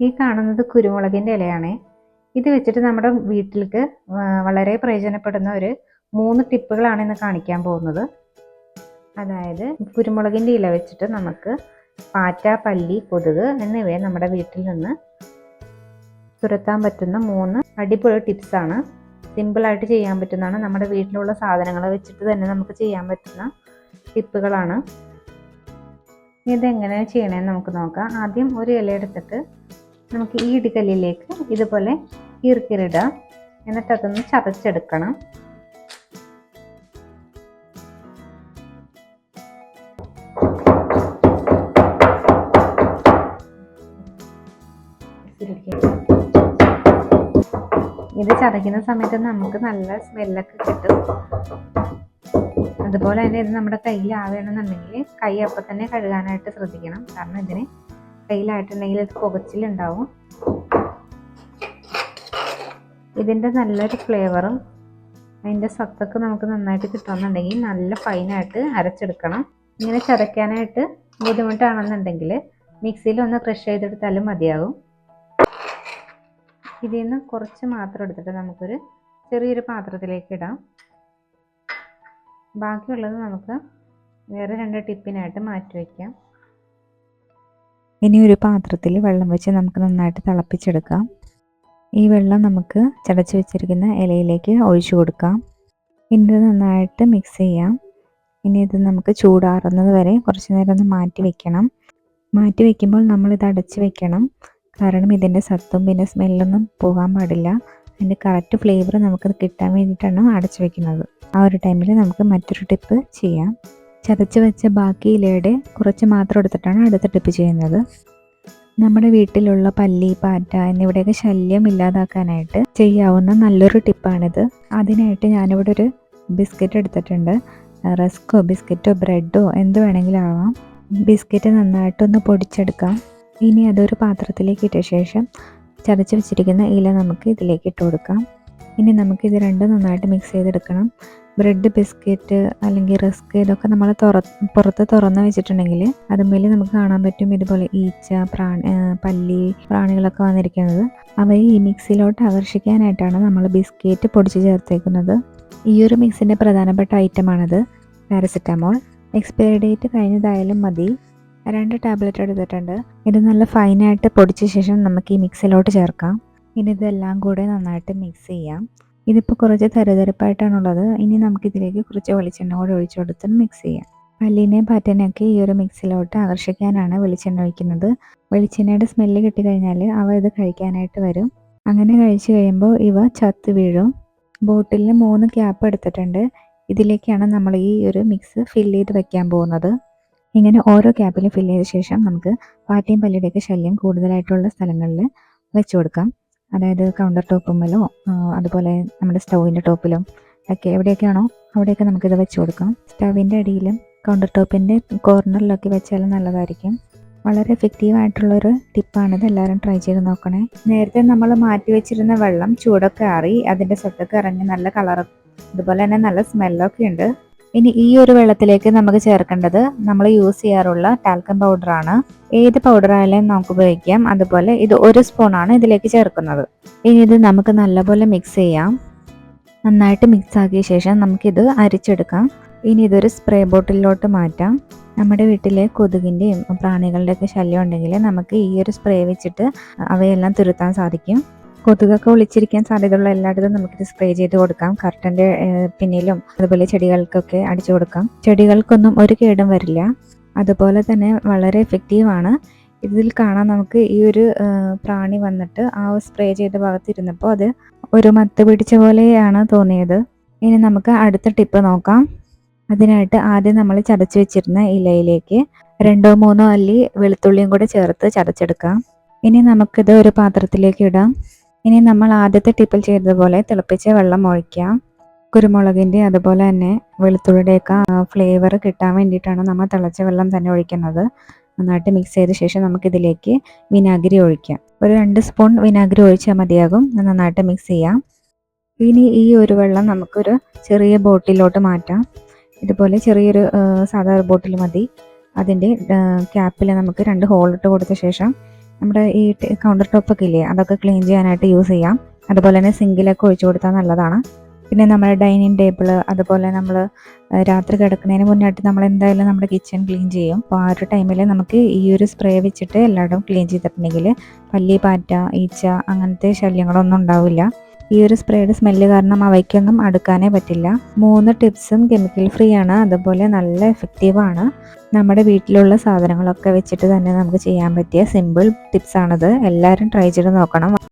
ഈ കാണുന്നത് കുരുമുളകിന്റെ ഇലയാണ്. ഇത് വെച്ചിട്ട് നമ്മുടെ വീട്ടിലേക്ക് വളരെ പ്രയോജനപ്പെടുന്ന ഒരു മൂന്ന് ടിപ്പുകളാണ് ഇന്ന് കാണിക്കാൻ പോകുന്നത്. അതായത് കുരുമുളകിന്റെ ഇല വെച്ചിട്ട് നമുക്ക് പാറ്റ പല്ലി കൊതുക് എന്നിവയെ നമ്മുടെ വീട്ടിൽ നിന്ന് തുരത്താൻ പറ്റുന്ന മൂന്ന് അടിപൊളി ടിപ്സാണ്. സിമ്പിളായിട്ട് ചെയ്യാൻ പറ്റുന്നതാണ്. നമ്മുടെ വീട്ടിലുള്ള സാധനങ്ങൾ വെച്ചിട്ട് തന്നെ നമുക്ക് ചെയ്യാൻ പറ്റുന്ന ടിപ്പുകളാണ്. ഇതെങ്ങനെ ചെയ്യണമെന്ന് നമുക്ക് നോക്കാം. ആദ്യം ഒരു ഇല എടുത്തിട്ട് നമുക്ക് ഈ ഇടികല്ലിലേക്ക് ഇതുപോലെ കീർക്കിറിടുക എന്നിട്ട് അതൊന്ന് ചതച്ചെടുക്കണം. ഇത് ചതയ്ക്കുന്ന സമയത്ത് നമുക്ക് നല്ല സ്മെല്ലൊക്കെ കിട്ടും. അതുപോലെ തന്നെ ഇത് നമ്മുടെ കയ്യിൽ ആവുകയാണെന്നുണ്ടെങ്കിൽ കൈ അപ്പം തന്നെ കഴുകാനായിട്ട് ശ്രദ്ധിക്കണം. കാരണം ഇതിന് കയ്യിലായിട്ടുണ്ടെങ്കിൽ ഇത് പുകച്ചിലുണ്ടാവും. ഇതിന്റെ നല്ലൊരു ഫ്ലേവറും അതിന്റെ സത്തൊക്കെ നമുക്ക് നന്നായിട്ട് കിട്ടണമെന്നുണ്ടെങ്കിൽ നല്ല ഫൈനായിട്ട് അരച്ചെടുക്കണം. ഇങ്ങനെ ചതയ്ക്കാനായിട്ട് ബുദ്ധിമുട്ടാണെന്നുണ്ടെങ്കിൽ മിക്സിയിൽ ഒന്ന് ക്രഷ് ചെയ്തെടുത്താലും മതിയാകും ഇതിൽ നിന്ന് കുറച്ച് മാത്രം എടുത്തിട്ട് നമുക്കൊരു ചെറിയൊരു പാത്രത്തിലേക്ക് ഇടാം. ബാക്കിയുള്ളത് നമുക്ക് വേറെ രണ്ട് ടിപ്പിനായിട്ട് മാറ്റി വയ്ക്കാം. ഇനി ഒരു പാത്രത്തിൽ വെള്ളം വെച്ച് നമുക്ക് നന്നായിട്ട് തിളപ്പിച്ചെടുക്കാം. ഈ വെള്ളം നമുക്ക് ചടച്ച് വെച്ചിരിക്കുന്ന ഇലയിലേക്ക് ഒഴിച്ചു കൊടുക്കാം. ഇനി നന്നായിട്ട് മിക്സ് ചെയ്യാം. ഇനി ഇത് നമുക്ക് ചൂടാറുന്നത് വരെ കുറച്ച് നേരം ഒന്ന് മാറ്റി വെക്കണം. മാറ്റി വെക്കുമ്പോൾ നമ്മൾ ഇത് അടച്ച് വെക്കണം. കാരണം ഇതിന്റെ സത്തും പിന്നെ സ്മെല്ലൊന്നും പോകാൻ പാടില്ല. അതിന്റെ കറക്റ്റ് ഫ്ലേവർ നമുക്ക് കിട്ടാൻ വേണ്ടിയിട്ടാണ് അടച്ചു വെക്കുന്നത്. ആ ഒരു ടൈമിൽ നമുക്ക് മറ്റൊരു ടിപ്പ് ചെയ്യാം. ചതച്ച് വെച്ച ബാക്കി ഇലയുടെ കുറച്ച് മാത്രം എടുത്തിട്ടാണ് അടുത്ത ടിപ്പ് ചെയ്യുന്നത്. നമ്മുടെ വീട്ടിലുള്ള പല്ലി പാറ്റ എന്നിവിടെയൊക്കെ ശല്യം ഇല്ലാതാക്കാനായിട്ട് ചെയ്യാവുന്ന നല്ലൊരു ടിപ്പാണിത് അതിനായിട്ട് ഞാനിവിടെ ഒരു ബിസ്ക്കറ്റ് എടുത്തിട്ടുണ്ട്. റസ്കോ ബിസ്ക്കറ്റോ ബ്രെഡോ എന്ത് വേണമെങ്കിലും ആവാം ബിസ്ക്കറ്റ് നന്നായിട്ടൊന്ന് പൊടിച്ചെടുക്കാം. ഇനി അതൊരു പാത്രത്തിലേക്ക് ഇട്ട ശേഷം ചതച്ച് വെച്ചിരിക്കുന്ന ഇല നമുക്ക് ഇതിലേക്ക് ഇട്ട് കൊടുക്കാം. ഇനി നമുക്ക് ഇത് രണ്ടും നന്നായിട്ട് മിക്സ് ചെയ്തെടുക്കണം. ബ്രെഡ് ബിസ്ക്കറ്റ് അല്ലെങ്കിൽ റിസ്ക് ഇതൊക്കെ നമ്മൾ തുറ പുറത്ത് തുറന്ന് വെച്ചിട്ടുണ്ടെങ്കിൽ അതുമേൽ നമുക്ക് കാണാൻ പറ്റും ഇതുപോലെ ഈച്ച പ്രാണി പല്ലി പ്രാണികളൊക്കെ വന്നിരിക്കുന്നത്. അവയെ ഈ മിക്സിയിലോട്ട് ആകർഷിക്കാനായിട്ടാണ് നമ്മൾ ബിസ്ക്കറ്റ് പൊടിച്ച് ചേർത്തേക്കുന്നത്. ഈ ഒരു മിക്സിന്റെ പ്രധാനപ്പെട്ട ഐറ്റമാണത് പാരസെറ്റാമോൾ. എക്സ്പയറി ഡേറ്റ് കഴിഞ്ഞതായാലും മതി. രണ്ട് ടാബ്ലറ്റ് എടുത്തിട്ടുണ്ട്. ഇത് നല്ല ഫൈനായിട്ട് പൊടിച്ച ശേഷം നമുക്ക് ഈ മിക്സിലോട്ട് ചേർക്കാം. ഇനി ഇതെല്ലാം കൂടെ നന്നായിട്ട് മിക്സ് ചെയ്യാം. ഇതിപ്പോൾ കുറച്ച് തരതരപ്പായിട്ടാണുള്ളത്. ഇനി നമുക്കിതിലേക്ക് കുറച്ച് വെളിച്ചെണ്ണ കൂടെ ഒഴിച്ചു കൊടുത്ത് മിക്സ് ചെയ്യാം. പല്ലിനെയും പാറ്റനെയൊക്കെ ഈ ഒരു മിക്സിലോട്ട് ആകർഷിക്കാനാണ് വെളിച്ചെണ്ണ ഒഴിക്കുന്നത്. വെളിച്ചെണ്ണയുടെ സ്മെല്ല് കിട്ടിക്കഴിഞ്ഞാൽ അവ ഇത് കഴിക്കാനായിട്ട് വരും. അങ്ങനെ കഴിച്ചു കഴിയുമ്പോൾ ഇവ ചത്ത് വീഴും. ബോട്ടിലിന് മൂന്ന് ക്യാപ്പ് എടുത്തിട്ടുണ്ട്. ഇതിലേക്കാണ് നമ്മൾ ഈ ഒരു മിക്സ് ഫില്ല് ചെയ്ത് വെക്കാൻ പോകുന്നത്. ഇങ്ങനെ ഓരോ ക്യാപ്പിലും ഫില്ല് ചെയ്ത ശേഷം നമുക്ക് പാറ്റയും പല്ലിയുടെയൊക്കെ ശല്യം കൂടുതലായിട്ടുള്ള സ്ഥലങ്ങളിൽ വെച്ചു കൊടുക്കാം. അതായത് കൗണ്ടർ ടോപ്പുമ്മലോ അതുപോലെ നമ്മുടെ സ്റ്റൗവിന്റെ ടോപ്പിലും ഒക്കെ എവിടെയൊക്കെയാണോ അവിടെയൊക്കെ നമുക്കിത് വെച്ച് കൊടുക്കാം. സ്റ്റൗവിന്റെ അടിയിലും കൗണ്ടർ ടോപ്പിന്റെ കോർണറിലൊക്കെ വെച്ചാൽ നല്ലതായിരിക്കും. വളരെ എഫക്റ്റീവ് ആയിട്ടുള്ളൊരു ടിപ്പാണിത് എല്ലാവരും ട്രൈ ചെയ്ത് നോക്കണേ. നേരത്തെ നമ്മൾ മാറ്റി വെച്ചിരുന്ന വെള്ളം ചൂടൊക്കെ ആറി അതിന്റെ സ്വത്തൊക്കെ ഇറങ്ങി നല്ല കളർ അതുപോലെ തന്നെ നല്ല സ്മെല്ലൊക്കെ ഉണ്ട്. ഇനി ഈ ഒരു വെള്ളത്തിലേക്ക് നമുക്ക് ചേർക്കേണ്ടത് നമ്മൾ യൂസ് ചെയ്യാറുള്ള ടാൽക്കം പൗഡറാണ് ഏത് പൗഡർ ആയാലും നമുക്ക് ഉപയോഗിക്കാം. അതുപോലെ ഇത് ഒരു സ്പൂണാണ് ഇതിലേക്ക് ചേർക്കുന്നത്. ഇനി ഇത് നമുക്ക് നല്ലപോലെ മിക്സ് ചെയ്യാം. നന്നായിട്ട് മിക്സ് ആക്കിയ ശേഷം നമുക്കിത് അരിച്ചെടുക്കാം. ഇനി ഇതൊരു സ്പ്രേ ബോട്ടിലോട്ട് മാറ്റാം. നമ്മുടെ വീട്ടിലെ കൊതുകിന്റെയും പ്രാണികളുടെയൊക്കെ ശല്യം ഉണ്ടെങ്കിൽ നമുക്ക് ഈ ഒരു സ്പ്രേ വെച്ചിട്ട് അവയെല്ലാം തുരുത്താൻ സാധിക്കും. കൊതുകൊക്കെ ഒളിച്ചിരിക്കാൻ സാധ്യതയുള്ള എല്ലായിടത്തും നമുക്കിത് സ്പ്രേ ചെയ്ത് കൊടുക്കാം. കർട്ടന്റെ പിന്നിലും അതുപോലെ ചെടികൾക്കൊക്കെ അടിച്ചു കൊടുക്കാം. ചെടികൾക്കൊന്നും ഒരു കേടും വരില്ല. അതുപോലെ തന്നെ വളരെ എഫക്റ്റീവാണ് ഇതിൽ കാണാൻ നമുക്ക് ഈ ഒരു പ്രാണി വന്നിട്ട് ആ സ്പ്രേ ചെയ്ത ഭാഗത്തിരുന്നപ്പോൾ അത് ഒരു മത്ത് പിടിച്ച പോലെയാണ് തോന്നിയത്. ഇനി നമുക്ക് അടുത്ത ടിപ്പ് നോക്കാം. അതിനായിട്ട് ആദ്യം നമ്മൾ ചതച്ച് വെച്ചിരുന്ന ഇലയിലേക്ക് രണ്ടോ മൂന്നോ അല്ലി വെളുത്തുള്ളിയും കൂടെ ചേർത്ത് ചതച്ചെടുക്കാം. ഇനി നമുക്കിത് ഒരു പാത്രത്തിലേക്ക് ഇടാം. ഇനി നമ്മൾ ആദ്യത്തെ ടിപ്പിൽ ചെയ്തതുപോലെ തിളപ്പിച്ച വെള്ളം ഒഴിക്കാം കുരുമുളകിന്റെ അതുപോലെ തന്നെ വെളുത്തുള്ളിയുടെയൊക്കെ ഫ്ലേവർ കിട്ടാൻ വേണ്ടിയിട്ടാണ് നമ്മൾ തിളച്ച വെള്ളം തന്നെ ഒഴിക്കുന്നത്. നന്നായിട്ട് മിക്സ് ചെയ്ത ശേഷം നമുക്കിതിലേക്ക് വിനാഗിരി ഒഴിക്കാം. ഒരു രണ്ട് സ്പൂൺ വിനാഗിരി ഒഴിച്ചാൽ മതിയാകും. നന്നായിട്ട് മിക്സ് ചെയ്യാം. ഇനി ഈ ഒരു വെള്ളം നമുക്കൊരു ചെറിയ ബോട്ടിലോട്ട് മാറ്റാം. ഇതുപോലെ ചെറിയൊരു സാധാ ബോട്ടിൽ മതി. അതിന്റെ ക്യാപ്പിൽ നമുക്ക് രണ്ട് ഹോളിട്ട് കൊടുത്ത ശേഷം നമ്മുടെ ഈ കൗണ്ടർ ടോപ്പൊക്കെ ഇല്ലേ അതൊക്കെ ക്ലീൻ ചെയ്യാനായിട്ട് യൂസ് ചെയ്യാം. അതുപോലെ തന്നെ സിങ്കിലൊക്കെ ഒഴിച്ചു കൊടുത്താൽ നല്ലതാണ്. പിന്നെ നമ്മുടെ ഡൈനിങ് ടേബിൾ അതുപോലെ നമ്മൾ രാത്രി കിടക്കുന്നതിന് മുന്നായിട്ട് നമ്മൾ എന്തായാലും നമ്മുടെ കിച്ചൺ ക്ലീൻ ചെയ്യും. അപ്പോൾ ആ ഒരു ടൈമിൽ നമുക്ക് ഈ ഒരു സ്പ്രേ വെച്ചിട്ട് എല്ലായിടവും ക്ലീൻ ചെയ്തിട്ടുണ്ടെങ്കിൽ പല്ലി പാറ്റ ഈച്ച അങ്ങനത്തെ ശല്യങ്ങളൊന്നും ഉണ്ടാവില്ല. ഈ ഒരു സ്പ്രേയുടെ സ്മെല്ല് കാരണം അവയ്ക്കൊന്നും അടുക്കാനേ പറ്റില്ല. മൂന്ന് ടിപ്സും കെമിക്കൽ ഫ്രീ ആണ്. അതുപോലെ നല്ല എഫക്റ്റീവാണ് നമ്മുടെ വീട്ടിലുള്ള സാധനങ്ങളൊക്കെ വെച്ചിട്ട് തന്നെ നമുക്ക് ചെയ്യാൻ പറ്റിയ സിമ്പിൾ ടിപ്സ് ആണിത്. എല്ലാവരും ട്രൈ ചെയ്ത് നോക്കണം.